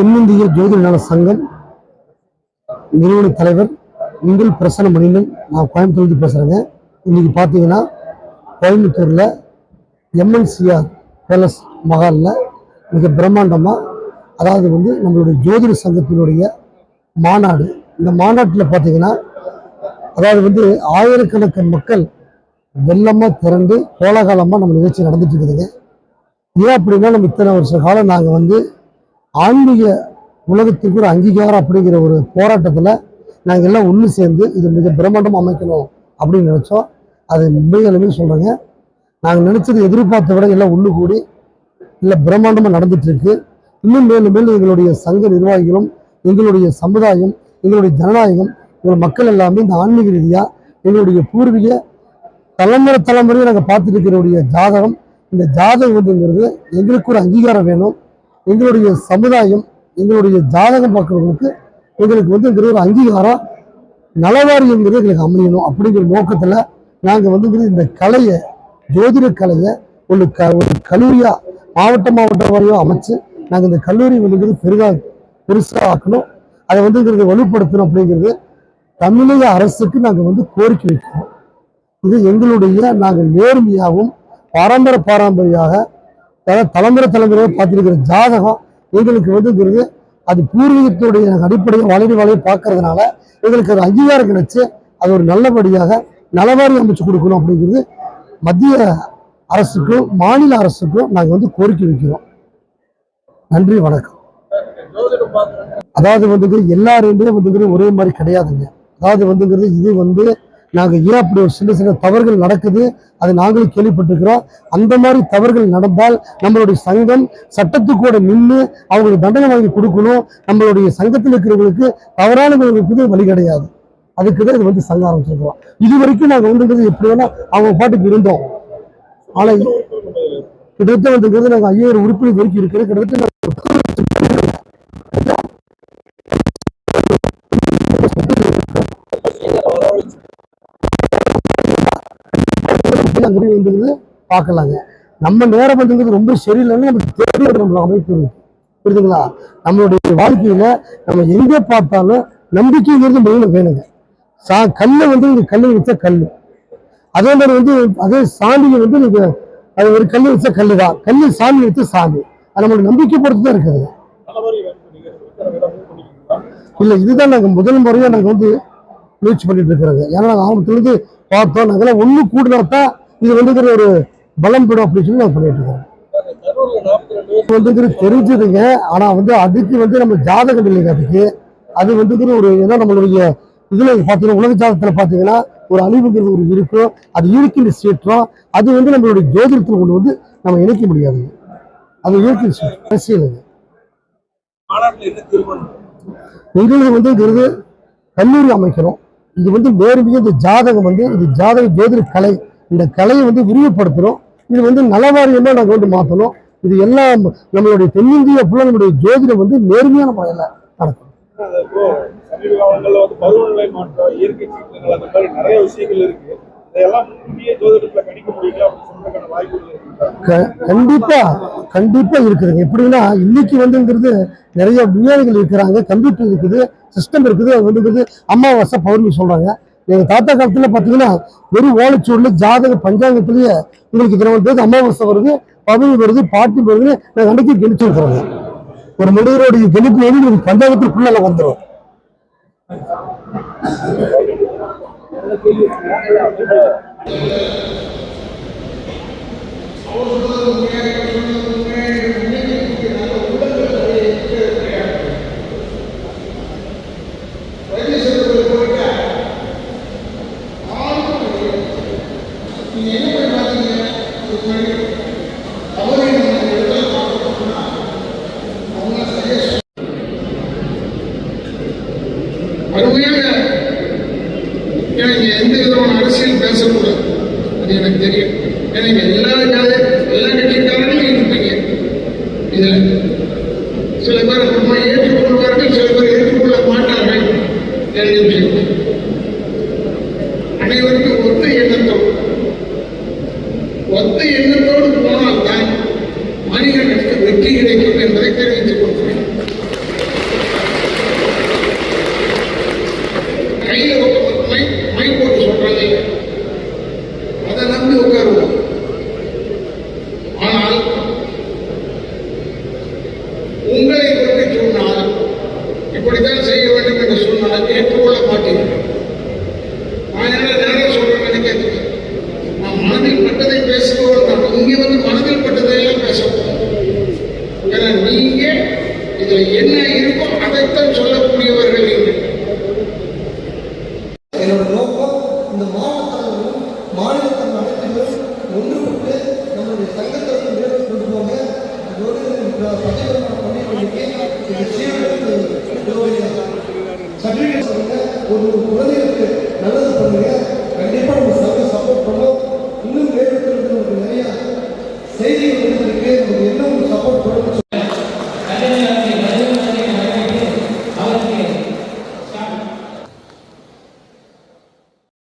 தென்னிந்திய ஜோதிட நல சங்கம் நிறுவன தலைவர் உங்கள் பிரசன்ன மணியன் நான் கோயம்புத்தூர்லேருந்து பேசுகிறேங்க இன்னைக்கு பார்த்தீங்கன்னா கோயம்புத்தூரில் எம்என்சிஆர் பேலஸ் மகாலில் மிக பிரம்மாண்டமாக அதாவது வந்து நம்மளுடைய ஜோதிட சங்கத்தினுடைய மாநாடு. இந்த மாநாட்டில் பார்த்தீங்கன்னா அதாவது வந்து ஆயிரக்கணக்கான மக்கள் வெள்ளமாக திரண்டு கோலாகாலமாக நம்ம நிகழ்ச்சி நடந்துட்டு இருக்குதுங்க. ஏன் அப்படின்னா நம்ம இத்தனை வருஷ காலம் நாங்கள் வந்து ஆன்மீக உலகத்துக்கு ஒரு அங்கீகாரம் அப்படிங்கிற ஒரு போராட்டத்தில் நாங்கள் எல்லாம் ஒன்று சேர்ந்து இது மிக பிரம்மாண்டமாக அமைக்கணும் அப்படின்னு நினச்சோம். அது உண்மையாலுமே சொல்கிறேங்க நாங்கள் நினச்சது எதிர்பார்த்த விட எல்லாம் ஒன்று கூடி இல்லை பிரம்மாண்டமாக நடந்துட்டு இருக்கு. இன்னும் மேலும் மேலும் எங்களுடைய சங்க நிர்வாகிகளும் எங்களுடைய சமுதாயம் எங்களுடைய ஜனநாயகம் எங்கள் மக்கள் எல்லாமே இந்த ஆன்மீக ரீதியாக எங்களுடைய பூர்வீக தலைமுறை தலைமுறையை நாங்கள் பார்த்துட்டு இருக்கிறவுடைய ஜாதகம் இந்த ஜாதகம் வந்துங்கிறது எங்களுக்கு ஒரு அங்கீகாரம் வேணும். எங்களுடைய சமுதாயம் எங்களுடைய ஜாதகம் பார்க்குறவங்களுக்கு எங்களுக்கு வந்துங்கிறது ஒரு அங்கீகாரம் நலவாரியங்கிறது எங்களுக்கு அமையணும் அப்படிங்கிற நோக்கத்தில் நாங்கள் வந்து இந்த கலையை ஜோதிட கலையை ஒரு க ஒரு கல்லூரியாக மாவட்ட மாவட்ட வரையும் அமைச்சு நாங்கள் இந்த கல்லூரி வந்துங்கிறது பெரிதாக பெருசாக ஆக்கணும். அதை வந்துங்கிறது வலுப்படுத்தணும் அப்படிங்கிறது தமிழக அரசுக்கு நாங்கள் வந்து கோரிக்கை வைக்கிறோம். இது எங்களுடைய நாங்கள் நேர்மையாகவும் பாரம்பரிய பாரம்பரியாக அதாவது தலைமுறை தலைமுறையாக பார்த்துருக்கிற ஜாதகம் எங்களுக்கு வந்துங்கிறது அது பூர்வீகத்துடைய அடிப்படையை வளைவு வளைய பார்க்கறதுனால எங்களுக்கு அது அங்கீகாரம் கிடைச்சி அது ஒரு நல்லபடியாக நலவாரி அமைச்சு கொடுக்கணும் அப்படிங்கிறது மத்திய அரசுக்கும் மாநில அரசுக்கும் நாங்கள் வந்து கோரிக்கை வைக்கிறோம். நன்றி வணக்கம். அதாவது வந்துங்க எல்லாருமே வந்துங்கிறது ஒரே மாதிரி கிடையாதுங்க. அதாவது வந்துங்கிறது இது வந்து நாங்கள் ஏன் அப்படி ஒரு சின்ன சின்ன தவறுகள் நடக்குது? அது நாங்களும் கேள்விப்பட்டிருக்கிறோம். அந்த மாதிரி தவறுகள் நடந்தால் நம்மளுடைய சங்கம் சட்டத்துக்கூட நின்று அவங்களுக்கு தண்டனை வாங்கி கொடுக்கணும். நம்மளுடைய சங்கத்தில் இருக்கிறவங்களுக்கு தவறானவர்களுக்கு வழி கிடையாது. அதுக்கு தான் இது வந்து சங்கம் ஆரம்பிச்சிருக்கிறோம். இது வரைக்கும் நாங்கள் வந்துங்கிறது எப்படி வேணா அவங்க பாட்டுக்கு இருந்தோம். ஆனால் கிட்டத்தட்ட வந்துங்கிறது நாங்கள் ஐயாயிரம் உறுப்பினர் வரைக்கும் இருக்கிற கிட்டத்தட்ட அங்கே வந்துங்கிறது பார்க்கலாங்க. நம்ம நேரம் பண்ணுறது ரொம்ப சரியில்லைன்னு நம்ம தெரியல நம்ம அமைப்பு. இருக்கு புரியுதுங்களா? நம்மளுடைய வாழ்க்கையில நம்ம எங்கே பார்த்தாலும் நம்பிக்கைங்கிறது மெயின் வேணுங்க. சா கல்லை வந்து இந்த கல்லு வச்ச கல் அதே மாதிரி வந்து அதே சாமியை வந்து நீங்க அது ஒரு கல் வச்ச கல் தான் கல் சாமி வச்ச சாமி அது நம்மளுடைய நம்பிக்கை பொறுத்து தான் இருக்குது. இல்ல இதுதான் நாங்க முதல் முறையா நாங்க வந்து முயற்சி பண்ணிட்டு இருக்கிறாங்க ஏன்னா நாங்க ஆரம்பத்துலேருந்து பார்த்தோம். நாங்கெல்லாம் ஒண்ணு கூடுனா தான் இது வந்து ஒரு பலம் பெறும் அப்படின்னு சொல்லி நாங்கள் பண்ணிட்டு இருக்கோம் இது தெரிஞ்சதுங்க. ஆனா வந்து அதுக்கு வந்து நம்ம ஜாதகம் இல்லைங்க அதுக்கு. அது வந்துங்கிற ஒரு ஏன்னா நம்மளுடைய இதுல பாத்தீங்கன்னா உலக ஜாதகத்துல பாத்தீங்கன்னா ஒரு அழிவுங்கிறது ஒரு இருக்கும். அது இயற்கை சீற்றம். அது வந்து நம்மளுடைய ஜோதிடத்தில் கொண்டு வந்து நம்ம இணைக்க முடியாதுங்க அது இயற்கை சீற்றம். அரசியலுங்க எங்களுக்கு இது கல்லூரி அமைக்கணும். இது வந்து நேர்மையாக இந்த ஜாதகம் வந்து இது ஜாதக ஜோதிட கலை இந்த கலையை வந்து விரிவுபடுத்தணும் இது வந்து நலவாரியமாக நாங்கள் வந்து மாற்றணும் இது எல்லாம் நம்மளுடைய தென்னிந்திய ஃபுல்லாக நம்மளுடைய ஜோதிடம் வந்து நேர்மையான முறையில் நடக்கும் சமீப காலங்கள்ல வந்து பருவநிலை மாற்றம் இயற்கை சீற்றங்கள் அந்த மாதிரி நிறைய விஷயங்கள் இருக்கு. கண்டிப்பா கண்டிப்பா இருக்குதுங்க எப்படின்னா இன்னைக்கு வந்துங்கிறது நிறைய விஞ்ஞானிகள் இருக்கிறாங்க கம்ப்யூட்டர் இருக்குது சிஸ்டம் இருக்குது வந்துங்கிறது அமாவாசை பௌர்ணமி சொல்றாங்க. எங்கள் தாத்தா காலத்தில் பார்த்தீங்கன்னா வெறும் ஓலைச்சூரில் ஜாதக பஞ்சாங்கத்திலேயே உங்களுக்கு இத்தனை வந்து அமாவாசை வருது பதவி வருது பாட்டி வருது நாங்கள் அன்னைக்கு கணிச்சிருக்கிறோங்க ஒரு மனிதருடைய கணிப்பு வந்து உங்களுக்கு பஞ்சாங்கத்துக்குள்ள வந்துடும் அருமையாக ஏன்னா இங்க எந்த விதமான அரசியல் பேசக்கூடாது? அது எனக்கு தெரியும். ஏன்னா இங்க எல்லா எல்லா கட்சிக்காரங்களும் இருப்பீங்க இதுல சில பேர் அப்புறமா ஏற்றுக்கொள்வார்கள் சில பேர் ஏற்றுக்கொள்ள மாட்டார்கள். தெரிஞ்ச அனைவருக்கும் ஒத்த எண்ணத்தோடு ஒத்த எண்ணம் மாட்டீர்கள் நான் என்ன நேரம் சொல்றேன் நினைக்காதீங்க நான் மனதில் பட்டதை பேசுகிறோம் நான் வந்து மனதில் பட்டதையெல்லாம் பேசக்கூடாது. ஏன்னா நீங்க என்ன இருக்கோ அதைத்தான் சொல்லக்கூடியவர் செய்திகள் இருந்திருக்கு உங்களுக்கு என்ன ஒரு சப்போர்ட் கொடுத்து